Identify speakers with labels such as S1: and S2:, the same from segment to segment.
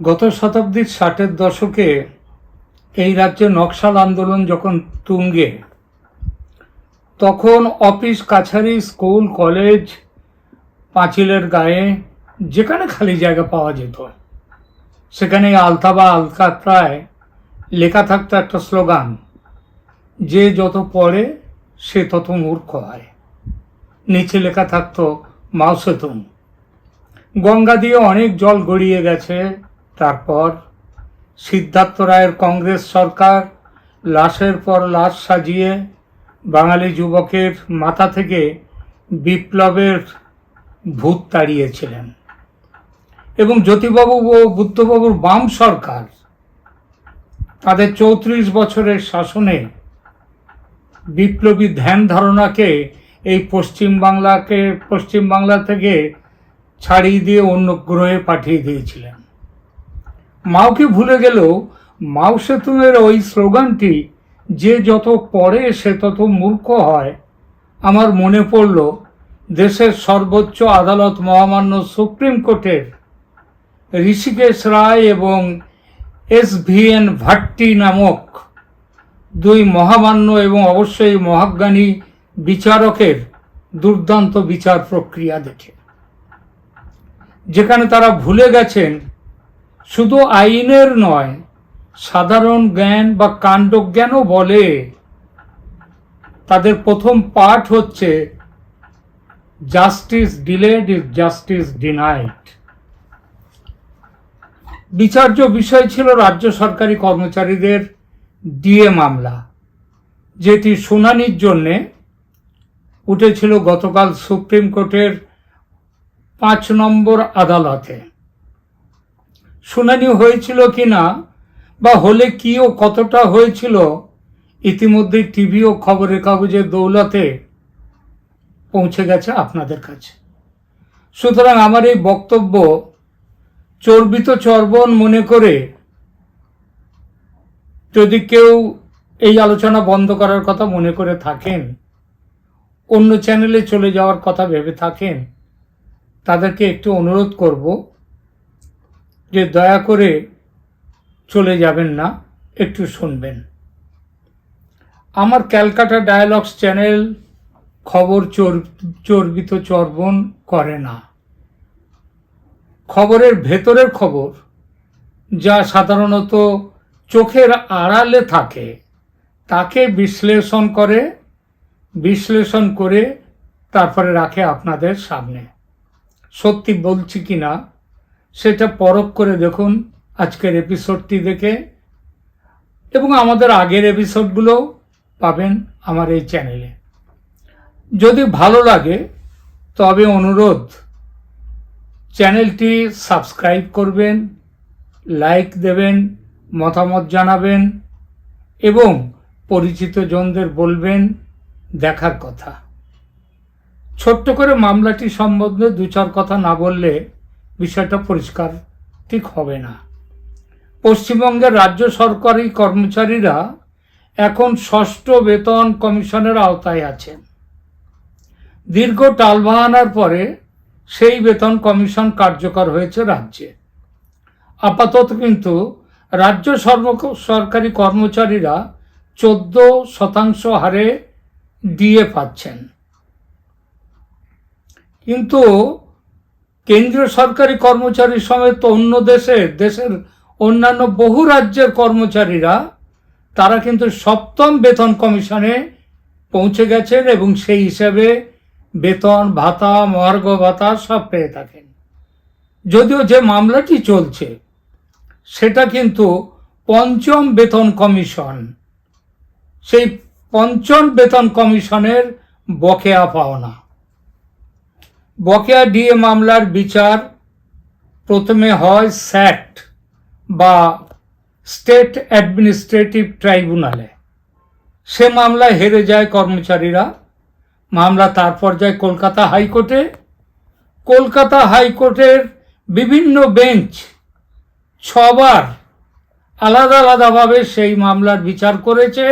S1: গত শতাব্দীর ষাটের দশকে এই রাজ্যে নকশাল আন্দোলন যখন তুঙ্গে, তখন অফিস, কাছারি, স্কুল, কলেজ, পাঁচিলের গায়ে যেখানে খালি জায়গা পাওয়া যেত, সেখানে আলতা বা আলকাতরায় লেখা থাকতো একটা স্লোগান, যে যত পড়ে, সে তত মূর্খ হয়। নিচে লেখা থাকতো, মাউসেতুম। গঙ্গা দিয়ে অনেক জল গড়িয়ে গেছে তারপর সিদ্ধার্থ রায়ের কংগ্রেস সরকার লাশের পর লাশ সাজিয়ে বাঙালি যুবকের মাথা থেকে বিপ্লবের ভূত তাড়িয়েছিলেন। এবং জ্যোতিবাবু ও বুদ্ধবাবুর বাম সরকার তাদের চৌত্রিশ বছরের শাসনে বিপ্লবী ধ্যান ধারণাকে এই পশ্চিমবাংলাকে পশ্চিমবাংলা থেকে ছাড়িয়ে দিয়ে অন্য গ্রহে পাঠিয়ে দিয়েছিলেন। মাওকে ভুলে গেলেও মাও সেতুমের ওই স্লোগানটি, যে যত পড়ে সে তত মূর্খ হয়। আমার মনে পড়ল, দেশের সর্বোচ্চ আদালত মহামান্য সুপ্রিম কোর্টের ঋষিকেশ রায় এবং এস ভি এন ভাট্টি নামক দুই মহামান্য এবং অবশ্যই মহাজ্ঞানী বিচারকের দুর্দান্ত বিচার প্রক্রিয়া দেখে। যেখানে তারা ভুলে গেছেন শুধু আইনের নয়, সাধারণ জ্ঞান বা কাণ্ডজ্ঞানও বলে। তাদের প্রথম পাঠ হচ্ছে, justice delayed is justice denied. বিচার্য বিষয় ছিল রাজ্য সরকারি কর্মচারীদের ডিএ মামলা, যেটি শুনানির জন্যে উঠেছিল গতকাল সুপ্রিম কোর্টের পাঁচ নম্বর আদালতে। শুনানি হয়েছিল কি না বা হলে কি ও কতটা হয়েছিল ইতিমধ্যে টিভি ও খবরের কাগজের দৌলতে পৌঁছে গেছে আপনাদের কাছে। সুতরাং আমার এই বক্তব্য চর্বিত চর্বণ মনে করে যদি কেউ এই আলোচনা বন্ধ করার কথা মনে করে থাকেন, অন্য চ্যানেলে চলে যাওয়ার কথা ভেবে থাকেন, তাদেরকে একটু অনুরোধ করব যে দয়া করে চলে যাবেন না, একটু শুনবেন। আমার ক্যালকাটা ডায়ালগস চ্যানেল খবর চর, চর্বিত চর্বণ করে না। খবরের ভেতরের খবর, যা সাধারণত চোখের আড়ালে থাকে, তাকে বিশ্লেষণ করে বিশ্লেষণ করে তারপরে রাখে আপনাদের সামনে। সত্যি বলছি কি না সেটা পরখ করে দেখুন আজকের এপিসোডটি দেখে। এবং আমাদের আগের এপিসোডগুলো পাবেন আমার এই চ্যানেলে যদি ভালো লাগে, তবে অনুরোধ চ্যানেলটি সাবস্ক্রাইব করবেন লাইক দেবেন, মতামত জানাবেন, এবং পরিচিত জনদের বলবেন দেখার কথা। ছোট্ট করে মামলাটি সম্বন্ধে দু চার কথা না বললে বিষয়টা পরিষ্কার, ঠিক হবে না। পশ্চিমবঙ্গের রাজ্য সরকারি কর্মচারীরা এখন ষষ্ঠ বেতন কমিশনের আওতায় আছেন। দীর্ঘ টালবাহানার পরে সেই বেতন কমিশন কার্যকর হয়েছে রাজ্যে। আপাতত কিন্তু রাজ্য সর্ব- সরকারি কর্মচারীরা চোদ্দ শতাংশ হারে ডিএ পাচ্ছেন। কিন্তু কেন্দ্রীয় সরকারি কর্মচারী সমেত অন্য দেশের দেশের অন্যান্য বহু রাজ্যের কর্মচারীরা, তারা কিন্তু সপ্তম বেতন কমিশনে পৌঁছে গেছেন এবং সেই হিসাবে বেতন, ভাতা, মহার্ঘ ভাতা সব পেয়ে থাকেন। যদিও যে মামলাটি চলছে, সেটা কিন্তু পঞ্চম বেতন কমিশন, সেই পঞ্চম বেতন কমিশনের বকেয়া পাওনা। বকেয়া ডিএ মামলার বিচার প্রথমে হয় স্যাট বা স্টেট অ্যাডমিনিস্ট্রেটিভ ট্রাইব্যুনালে। সে মামলায় হেরে যায় কর্মচারীরা। মামলা তারপর যায় কলকাতা হাইকোর্টে। কলকাতা হাইকোর্টের বিভিন্ন বেঞ্চ ছবার আলাদা আলাদাভাবে সেই মামলার বিচার করেছে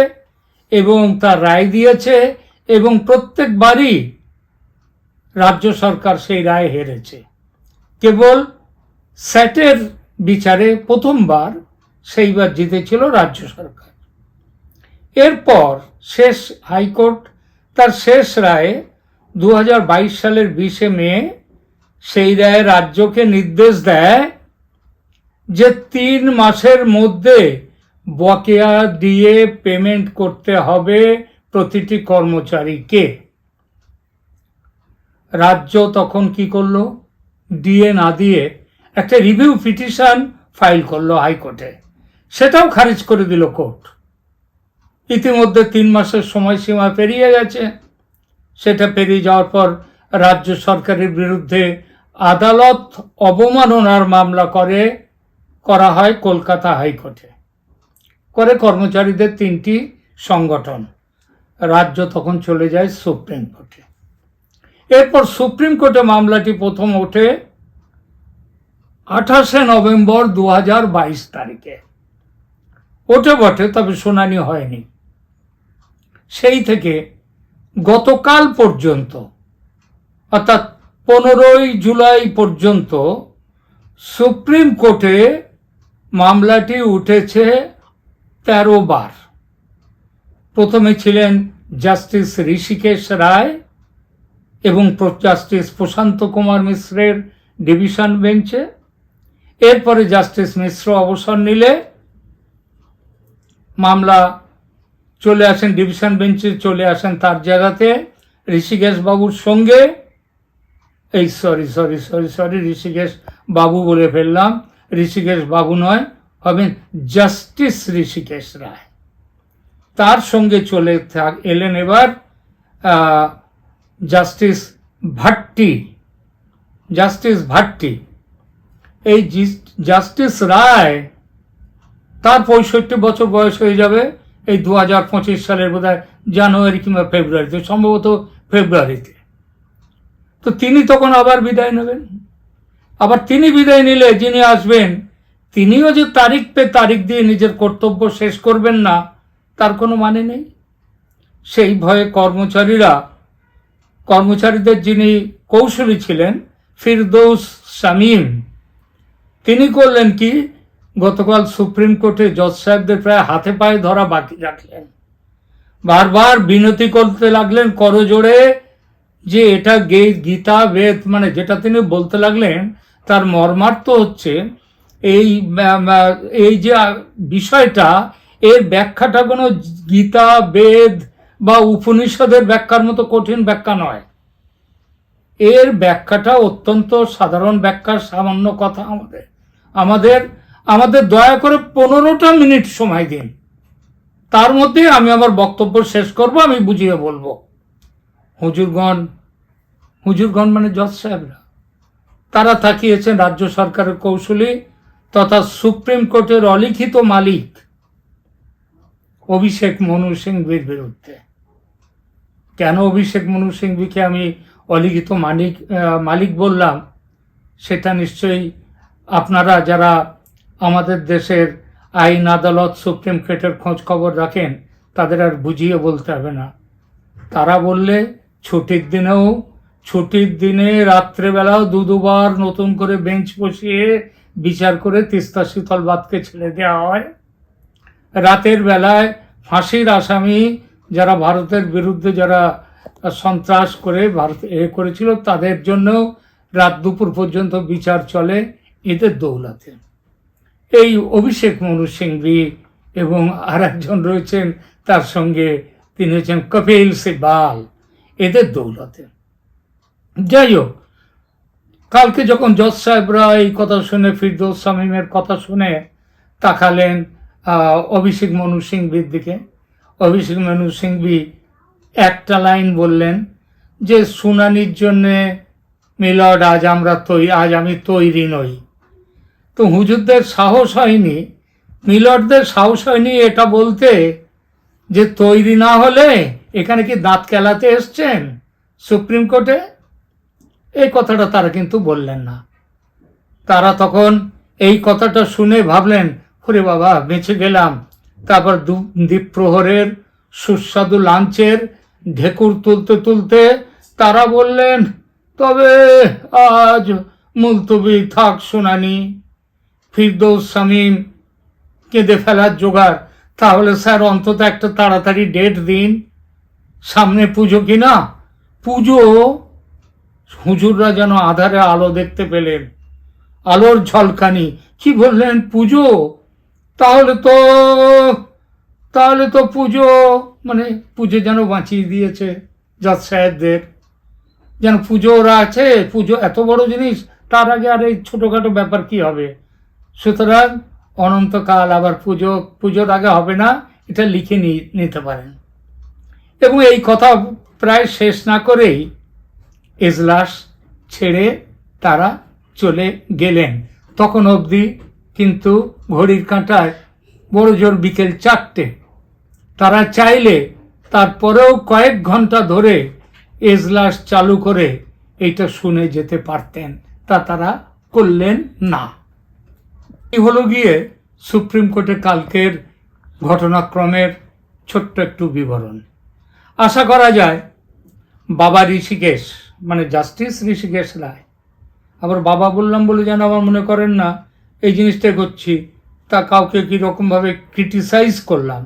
S1: এবং তার রায় দিয়েছে এবং প্রত্যেকবারই রাজ্য সরকার সেই রায় হেরেছে। কেবল স্যাটের বিচারে প্রথমবার সেইবার জিতেছিল রাজ্য সরকার। এরপর শেষ হাইকোর্ট তার শেষ রায়ে দু হাজার বাইশ সালের বিশে মে সেই রায়ে রাজ্যকে নির্দেশ দেয় যে তিন মাসের মধ্যে বকেয়া দিয়ে পেমেন্ট করতে হবে প্রতিটি কর্মচারীকে। রাজ্য তখন কি করল? দিয়ে না দিয়ে একটা রিভিউ পিটিশন ফাইল করল হাইকোর্টে। সেটাও খারিজ করে দিল কোর্ট। ইতিমধ্যে তিন মাসের সময়সীমা পেরিয়ে গেছে। সেটা পেরিয়ে যাওয়ার পর রাজ্য সরকারের বিরুদ্ধে আদালত অবমাননার মামলা করে, করা হয় কলকাতা হাইকোর্টে। করে কর্মচারীদের তিনটি সংগঠন। রাজ্য তখন চলে যায় সুপ্রিম কোর্টে। এরপর সুপ্রিম কোর্টে মামলাটি প্রথম ওঠে আঠাশে নভেম্বর দু হাজার বাইশ তারিখে। ওঠে বটে, তবে শুনানি হয়নি। সেই থেকে গতকাল পর্যন্ত, অর্থাৎ পনেরোই জুলাই পর্যন্ত সুপ্রিম কোর্টে মামলাটি উঠেছে তেরো বার। প্রথমে ছিলেন জাস্টিস ঋষিকেশ রায় এবং জাস্টিস প্রশান্ত কুমার মিশ্রের ডিভিশন বেঞ্চে এরপরে জাস্টিস মিশ্র অবসর নিলে মামলা চলে আসেন ডিভিশন বেঞ্চে চলে আসেন তার জায়গাতে ঋষিকেশ বাবুর সঙ্গে। এই sorry sorry sorry sorry Rishikesh বাবু বলে ফেললাম। ঋষিকেশ বাবু নয় হবেন জাস্টিস ঋষিকেশ রায়। তার সঙ্গে চলে থাক এলেন এবার জাস্টিস ভাট্টি জাস্টিস ভাট্টি। এই জাস্টিস রায়, তার পঁয়ষট্টি বছর বয়স হয়ে যাবে এই দু হাজার পঁচিশ সালের বোধ জানুয়ারি কিংবা ফেব্রুয়ারিতে, সম্ভবত ফেব্রুয়ারিতে। তো তিনি তখন আবার বিদায় নেবেন। আবার তিনি বিদায় নিলে যিনি আসবেন, তিনিও যে তারিখ পে তারিখ দিয়ে নিজের কর্তব্য শেষ করবেন না, তার কোনো মানে নেই। সেই ভয়ে কর্মচারীরা কর্মচারীদের যিনি কৌশলী ছিলেন, ফিরদৌস শামীম, তিনি করলেন কি? গতকাল সুপ্রিম কোর্টে জজ সাহেবদের প্রায় হাতে পায়ে ধরা বাকি রাখলেন। বারবার বিনতি করতে লাগলেন করজোড়ে যে এটা গে, গীতা, বেদ মানে যেটা তিনি বলতে লাগলেন, তার মর্মার্থ হচ্ছে এই এই যে বিষয়টা, এর ব্যাখ্যাটা কোনো গীতা, বেদ বা উপনিষদের ব্যাখ্যার মতো কঠিন ব্যাখ্যা নয়। এর ব্যাখ্যাটা অত্যন্ত সাধারণ ব্যাখ্যার সামান্য কথা আমাদের। আমাদের আমাদের দয়া করে পনেরোটা মিনিট সময় দিন। তার মধ্যে আমি আমার বক্তব্য শেষ করব, আমি বুঝিয়ে বলব। হুজুরগণ হুজুরগণ মানে জজ সাহেবরা। তারা তাকিয়েছেন রাজ্য সরকারের কৌশলী তথা সুপ্রিম কোর্টের অলিখিত মালিক। অভিষেক মনু সিংভির বিরুদ্ধে। কেন অভিষেক মনু সিংভিকে আমি অলিখিত মালিক মালিক বললাম, সেটা নিশ্চয়ই আপনারা যারা আমাদের দেশের আইন আদালত, সুপ্রিম কোর্টের খোঁজ খবর রাখেন, তাদের আর বুঝিয়ে বলতে হবে না। তারা বললে, ছুটির দিনেও, ছুটির দিনে রাত্রেবেলাও দু দুবার নতুন করে বেঞ্চ বসিয়ে বিচার করে তিস্তা শীতল বাদকে ছেড়ে দেওয়া হয়। রাতের বেলায় ফাঁসির আসামি যারা ভারতের বিরুদ্ধে যারা সন্ত্রাস করে ভারত এ করেছিল, তাদের জন্য রাত দুপুর পর্যন্ত বিচার চলে এদের দৌলতে। এই অভিষেক মনু সিংভি এবং আর একজন রয়েছেন, তার সঙ্গে তিনি হচ্ছেন কপিল সিবাল এদের দৌলতে। যাই হোক, কালকে যখন জজ সাহেবরা এই কথা শুনে ফিরদৌস শামীমের কথা শুনে তাকালেন অভিষেক মনু সিংভির দিকে। অভিষেক মনু সিংভি একটা লাইন বললেন যে শুনানির জন্যে মিলড, আজ আমরা তৈ, আজ আমি তৈরি নই। তো হুজুরদের সাহস হয়নি। মিলটদের সাহস হয়নি এটা বলতে যে, তৈরি না হলে এখানে কি দাঁত কেলাতে এসছেন? সুপ্রিম কোর্টে এই কথাটা তারা কিন্তু বললেন না। তারা তখন এই কথাটা শুনে ভাবলেন ওরে বাবা, বেঁচে গেলাম। তারপর দ্বীপ প্রহরের সুস্বাদু লাঞ্চের ঢেকুর তুলতে তুলতে তারা বললেন, তবে আজ মুলতবি থাক শুনানি ফিরদৌস শামীম, কেঁদে ফেলার জোগাড়। তাহলে স্যার, অন্তত একটা তাড়াতাড়ি ডেট দিন। সামনে পুজো কিনা পুজো? হুজুররা যেন আধারে আলো দেখতে পেলেন। আলোর ঝলকানি। কি বললেন, পুজো? তাহলে তো তাহলে তো পুজো মানে পুজো যেন বাঁচিয়ে দিয়েছে জাত সাহেবদের যেন পুজো ওরা আছে, পুজো এত বড় জিনিস, তার আগে আর এই ছোটোখাটো ব্যাপার কি হবে? সুতরাং অনন্তকাল আবার পুজো, পুজোর আগে হবে না, এটা লিখে নিতে পারেন। এবং এই কথা প্রায় শেষ না করেই এজলাস ছেড়ে তারা চলে গেলেন। তখন অবধি কিন্তু ঘড়ির কাঁটায় বড় জোর বিকেল চারটে। তারা চাইলে তারপরেও কয়েক ঘণ্টা ধরে এজলাস চালু করে এইটা শুনে যেতে পারতেন। তা তারা করলেন না। এই হলো গিয়ে সুপ্রিম কোর্টে কালকের ঘটনাক্রমের ছোট্ট একটু বিবরণ। আশা করা যায় বাবা ঋষিকেশ মানে জাস্টিস ঋষিকেশ রায়, আবার বাবা বললাম বলে যেন আবার মনে করেন না, এই জিনিসটা করছি। তা কাউকে কীরকমভাবে ক্রিটিসাইজ করলাম।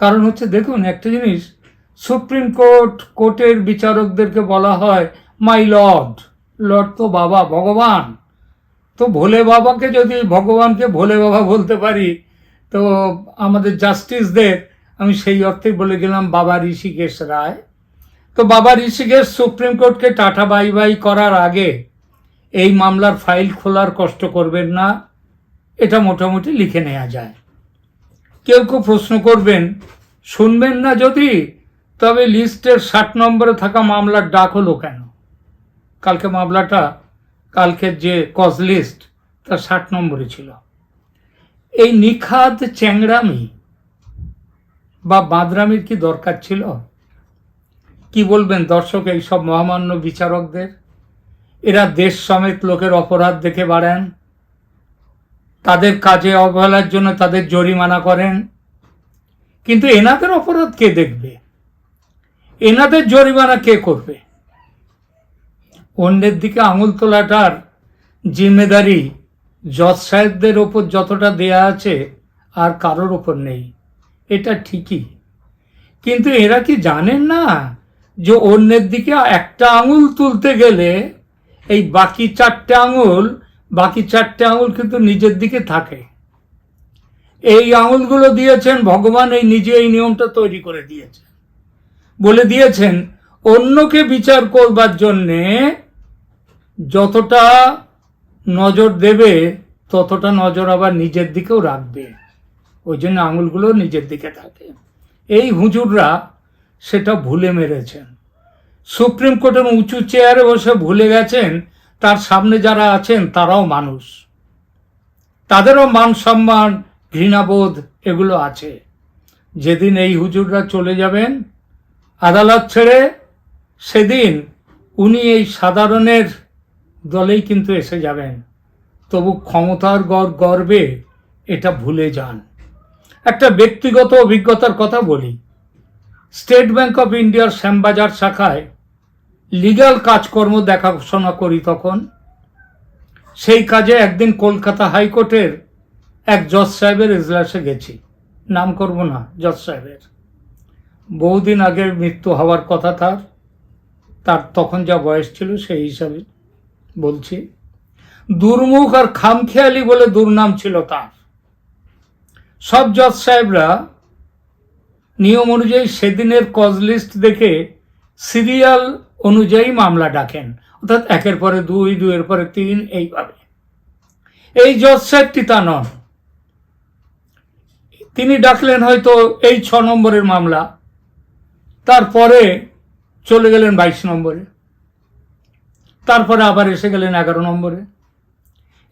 S1: কারণ হচ্ছে দেখুন, একটা জিনিস, সুপ্রিম কোর্ট, কোর্টের বিচারকদেরকে বলা হয় মাই লর্ড লর্ড তো বাবা, ভগবান। তো ভোলে বাবাকে যদি ভগবানকে ভোলে বাবা বলতে পারি, তো আমাদের জাস্টিসদের আমি সেই অর্থেই বলে গেলাম, বাবা ঋষিকেশ রায়। তো বাবা ঋষিকেশ সুপ্রিম কোর্টকে টাটা বাই বাই করার আগে, এই মামলার ফাইল খোলার কষ্ট করবেন না। এটা মোটামুটি লিখে নেওয়া যায়। কেউ কেউ প্রশ্ন করবেন, শুনবেন না যদি, তবে লিস্টের ষাট নম্বরে থাকা মামলার ডাক হলো কেন? কালকে মামলাটা, কালকের যে কজ লিস্ট, তার ষাট নম্বরে ছিল। এই নিখাত চ্যাংড়ামি বা বাঁদরামির কি দরকার ছিল? কি বলবেন দর্শক এই সব মহামান্য বিচারকদের? এরা দেশ সমেত লোকের অপরাধ দেখে বাড়ান। তাদের কাজে অবহেলার জন্য তাদের জরিমানা করেন। কিন্তু এনাদের অপরাধ কে দেখবে? এনাদের জরিমানা কে করবে? অন্যের দিকে আঙুল তোলাটার জিম্মেদারি জজ সাহেবদের ওপর যতটা দেয়া আছে আর কারোর ওপর নেই। এটা ঠিকই। কিন্তু এরা কি জানেন না যে অন্যের দিকে একটা আঙুল তুলতে গেলে এই বাকি চারটে আঙুল বাকি চারটে আঙুল কিন্তু নিজের দিকে থাকে। এই আঙুলগুলো দিয়েছেন, ভগবান এই নিজে এই নিয়মটা তৈরি করে দিয়েছেন। বলে দিয়েছেন, অন্যকে বিচার করবার জন্যে যতটা নজর দেবে, ততটা নজর আবার নিজের দিকেও রাখবে। ওই জন্য আঙুলগুলো নিজের দিকে থাকে। এই হুজুররা সেটা ভুলে মেরেছেন। সুপ্রিম কোর্টের উঁচু চেয়ারে বসে ভুলে গেছেন তার সামনে যারা আছেন, তারাও মানুষ। তাদেরও মান সম্মান, ঘৃণাবোধ এগুলো আছে। যেদিন এই হুজুররা চলে যাবেন আদালত ছেড়ে, সেদিন উনি এই সাধারণের দলেই কিন্তু এসে যাবেন। তবু ক্ষমতার গর গর্বে এটা ভুলে যান। একটা ব্যক্তিগত অভিজ্ঞতার কথা বলি। স্টেট ব্যাংক অফ ইন্ডিয়ার শ্যামবাজার শাখায় লিগ্যাল কাজকর্ম দেখাশোনা করি তখন। সেই কাজে একদিন কলকাতা হাইকোর্টের এক জজ সাহেবের এজলাসে গেছি। নাম করব না, জজ সাহেবের। বহুদিন আগে মৃত্যু হওয়ার কথা তার। তার তখন যা বয়স ছিল সেই হিসাবে বলছি। দুর্মুখ আর খামখেয়ালি বলে দুর্নাম ছিল তার। সব জজ সাহেবরা নিয়ম অনুযায়ী সেদিনের কজ লিস্ট দেখে সিরিয়াল অনুযায়ী মামলা ডাকেন। অর্থাৎ একের পরে দুই, দুইয়ের পরে তিন, এইভাবে। এই জজ সাহেবটি তা নন। তিনি ডাকলেন হয়তো এই ছ নম্বরের মামলা। তারপরে চলে গেলেন বাইশ নম্বরে। তারপরে আবার এসে গেলেন এগারো নম্বরে।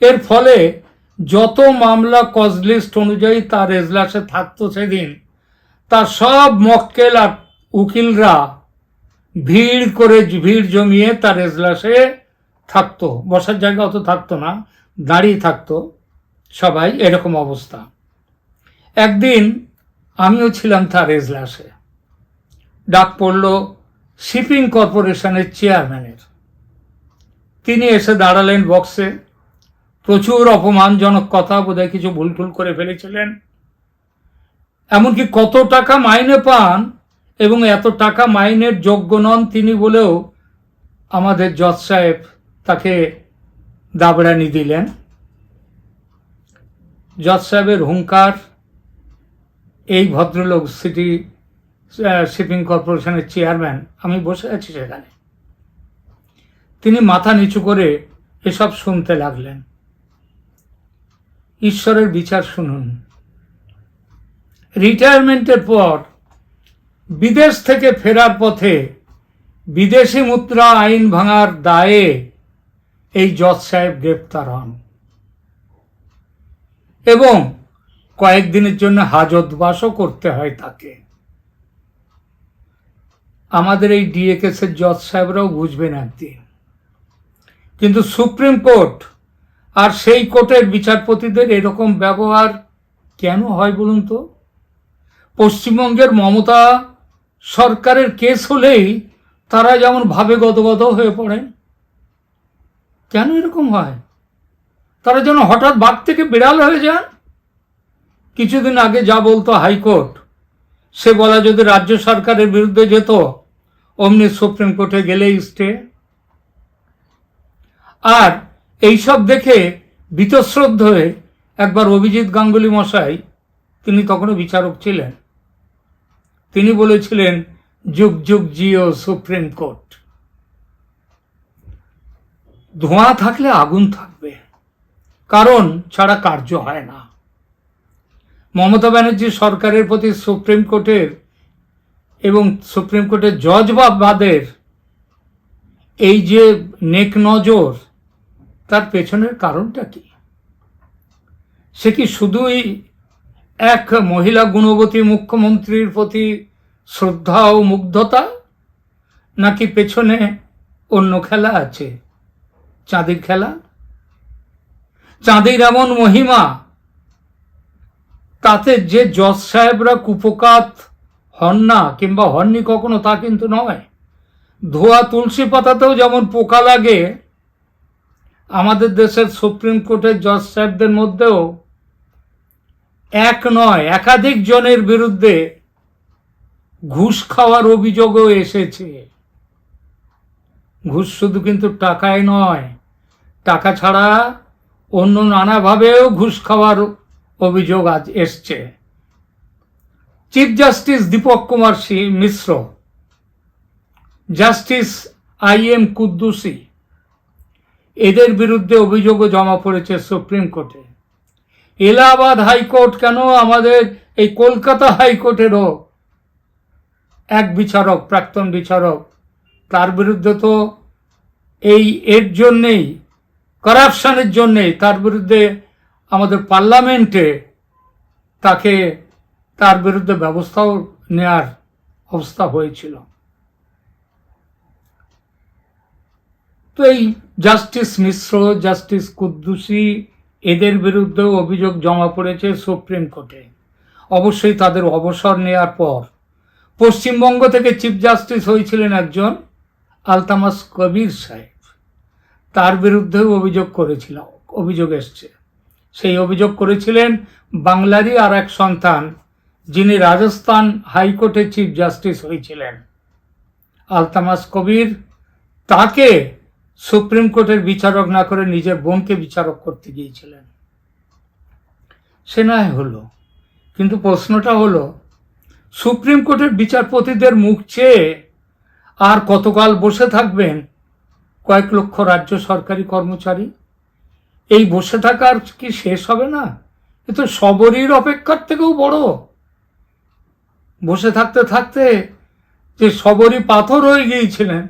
S1: এর ফলে যত মামলা কজ লিস্ট অনুযায়ী তার এজলাসে থাকতো সেদিন, তার সব মক্কেল আর উকিলরা ভিড় করে ভিড় জমিয়ে তার এজলাসে থাকতো। বসার জায়গা অত থাকতো না, দাঁড়িয়ে থাকতো সবাই, এরকম অবস্থা। একদিন আমিও ছিলাম তার এজলাসে। ডাক পড়ল শিপিং কর্পোরেশনের চেয়ারম্যানের। তিনি এসে দাঁড়ালেন বক্সে। প্রচুর অপমানজনক কথা, বোধহয় কিছু ভুল টুল করে ফেলেছিলেন। এমনকি কত টাকা মাইনে পান এবং এত টাকা মাইনের যোগ্য নন তিনি বলেও আমাদের জজ সাহেব তাকে দাবড়ানি দিলেন। জজ সাহেবের হুঙ্কার, এই ভদ্রলোক সিটি শিপিং কর্পোরেশনের চেয়ারম্যান, আমি বসে আছি সেখানে। তিনি মাথা নিচু করে এসব শুনতে লাগলেন। ঈশ্বরের বিচার শুনুন। রিটায়ারমেন্টের পর বিদেশ থেকে ফেরার পথে বিদেশি মুদ্রা আইন ভাঙার দায়ে এই জজ সাহেব গ্রেপ্তার হন। এবং কয়েকদিনের জন্য হাজতবাসও করতে হয় তাকে। আমাদের এই ডিএ কেসের জজ সাহেবরাও বুঝবেন একদিন। কিন্তু সুপ্রিম কোর্ট আর সেই কোর্টের বিচারপতিদের এরকম ব্যবহার কেন হয় বলুন তো? পশ্চিমবঙ্গের মমতা সরকারের কেস হলেই তারা যেমন ভাবে গদগদ হয়ে পড়েন কেন এরকম হয়? তারা যেন হঠাৎ বাঘ থেকে বিড়াল হয়ে যান? কিছুদিন আগে যা বলতো হাইকোর্ট, সে বলা যদি রাজ্য সরকারের বিরুদ্ধে যেত, অমনি সুপ্রিম কোর্টে গেলেই স্টে। আর এইসব দেখে বীতশ্রদ্ধ হয়ে একবার অভিজিৎ গাঙ্গুলি মশাই, তিনি তখনও বিচারক ছিলেন। তিনি বলেছিলেন, যুগ যুগ জিও সুপ্রিম কোর্ট। ধোঁয়া থাকলে আগুন থাকবে, কারণ ছাড়া কার্য হয় না। মমতা ব্যানার্জি সরকারের প্রতি সুপ্রিম কোর্টের এবং সুপ্রিম কোর্টের জজ বাদের এই যে নেক নজর, তার পেছনের কারণটা কি? সে কি শুধুই এক মহিলা গুণবতী মুখ্যমন্ত্রীর প্রতি শ্রদ্ধা ও মুগ্ধতা? নাকি পেছনে অন্য খেলা আছে? চাঁদের খেলা? চাঁদের এমন মহিমা, তাতে যে জজ সাহেবরা কুপকাত হন না কিংবা হননি কখনো তা কিন্তু নয়। ধোয়া তুলসী পাতাতেও যেমন পোকা লাগে, আমাদের দেশের সুপ্রিম কোর্টের জজ সাহেবদের মধ্যেও এক নয়, একাধিক জনের বিরুদ্ধে ঘুষ খাওয়ার অভিযোগও এসেছে। ঘুষ শুধু কিন্তু টাকায় নয়, টাকা ছাড়া অন্য নানাভাবেও ঘুষ খাওয়ার অভিযোগ আজ এসছে। Chief justice Dipak Kumar Mishra justice I M Quddusi, এদের বিরুদ্ধে অভিযোগও জমা পড়েছে সুপ্রিম কোর্টে এলাহাবাদ হাইকোর্ট কেন আমাদের এই কলকাতা হাইকোর্টেরও এক বিচারক, প্রাক্তন বিচারক, তার বিরুদ্ধে তো এই এর জন্যেই করাপশনের জন্যেই তার বিরুদ্ধে আমাদের পার্লামেন্টে তাকে তার বিরুদ্ধে ব্যবস্থাও নেয়ার অবস্থা হয়েছিল। তো এই জাস্টিস মিশ্র, জাস্টিস কুদ্দুসি এদের বিরুদ্ধেও অভিযোগ জমা পড়েছে সুপ্রিম কোর্টে। অবশ্যই তাদের অবসর নেয়ার পর। পশ্চিমবঙ্গ থেকে চিফ জাস্টিস হয়েছিলেন একজন আলতামাস কবির সাহেব। তার বিরুদ্ধেও অভিযোগ করেছিল, অভিযোগ এসছে। সেই অভিযোগ করেছিলেন বাংলারই আর এক সন্তান, যিনি রাজস্থান হাইকোর্টে চিফ জাস্টিস হয়েছিলেন। আলতামাস কবির তাকে সুপ্রিম কোর্টের বিচারক না করে নিজের বোনকে বিচারক করতে গিয়েছিলেন। সে নয় হলো। কিন্তু প্রশ্নটা হলো, সুপ্রিম কোর্টের বিচারপতিদের মুখ চেয়ে আর কতকাল বসে থাকবেন কয়েক লক্ষ রাজ্য সরকারি কর্মচারী? এই বসে থাকার কি শেষ হবে না? এ তো সবরীর অপেক্ষার থেকেও বড়। বসে থাকতে থাকতে যে সবরই পাথর হয়ে গিয়েছিলেন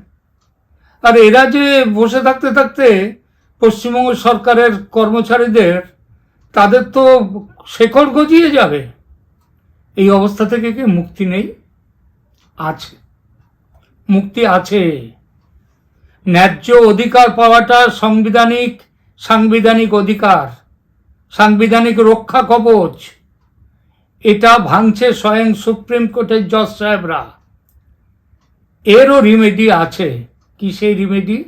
S1: আর এরা যে বসে থাকতে থাকতে পশ্চিমবঙ্গ সরকারের কর্মচারীদের, তাদের তো শেকড় গজিয়ে যাবে। এই অবস্থা থেকে কি মুক্তি নেই? আছে। মুক্তি আছে। ন্যায্য অধিকার পাওয়াটা সাংবিধানিক সাংবিধানিক অধিকার, সাংবিধানিক রক্ষা কবচ। এটা ভাঙছে স্বয়ং সুপ্রিম কোর্টের জজ সাহেবরা। এরও রিমেডি আছে। কি সেই রিমেডি?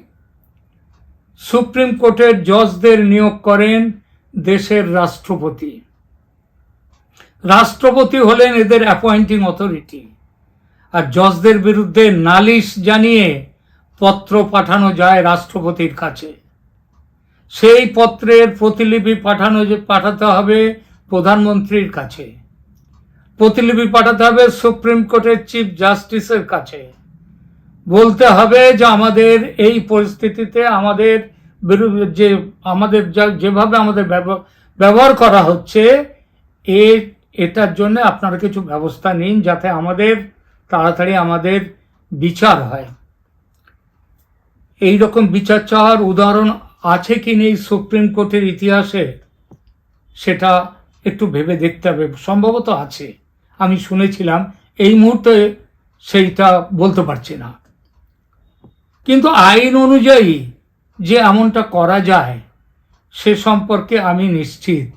S1: সুপ্রিম কোর্টের জজদের নিয়োগ করেন দেশের রাষ্ট্রপতি। রাষ্ট্রপতি হলেন এদের অ্যাপয়েন্টিং অথরিটি আর জজদের বিরুদ্ধে নালিশ জানিয়ে পত্র পাঠানো যায় রাষ্ট্রপতির কাছে। সেই পত্রের প্রতিলিপি পাঠানো যে, পাঠাতে হবে প্রধানমন্ত্রীর কাছে। প্রতিলিপি পাঠাতে হবে সুপ্রিম কোর্টের চিফ জাস্টিসের কাছে। বলতে হবে যে আমাদের এই পরিস্থিতিতে আমাদের যে আমাদের যেভাবে আমাদের ব্যব- ব্যবহার করা হচ্ছে, এ, এটার জন্য আপনারা কিছু ব্যবস্থা নিন যাতে আমাদের তাড়াতাড়ি আমাদের বিচার হয়। এই রকম বিচার চাওয়ার উদাহরণ আছে কি নেই সুপ্রিম কোর্টের ইতিহাসে? সেটা একটু ভেবে দেখতে হবে। সম্ভবত আছে। আমি শুনেছিলাম, এই মুহূর্তে সেইটা বলতে পারছি না। কিন্তু আইন অনুযায়ী যে এমনটা করা যায়, সে সম্পর্কে আমি নিশ্চিত।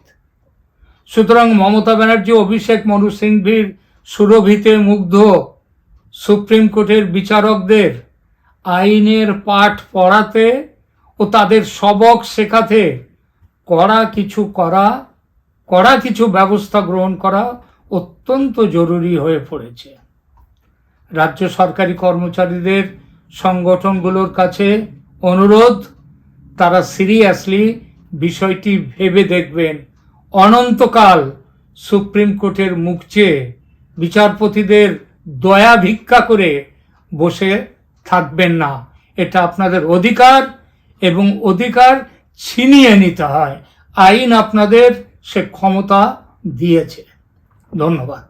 S1: সুতরাং মমতা ব্যানার্জি, অভিষেক মনু সিংভির, সুরভিতে মুগ্ধ সুপ্রিম কোর্টের বিচারকদের আইনের পাঠ পড়াতে ও তাদের সবক শেখাতে করা কিছু করা, কড়া কিছু ব্যবস্থা গ্রহণ করা অত্যন্ত জরুরি হয়ে পড়েছে। রাজ্য সরকারি কর্মচারীদের সংগঠনগুলোর কাছে অনুরোধ, তারা সিরিয়াসলি বিষয়টি ভেবে দেখবেন। অনন্তকাল সুপ্রিম কোর্টের মুখ চেয়ে বিচারপতিদের দয়া ভিক্ষা করে বসে থাকবেন না। এটা আপনাদের অধিকার এবং অধিকার ছিনিয়ে নিতে হয়। আইন আপনাদের সে ক্ষমতা দিয়েছে। ধন্যবাদ।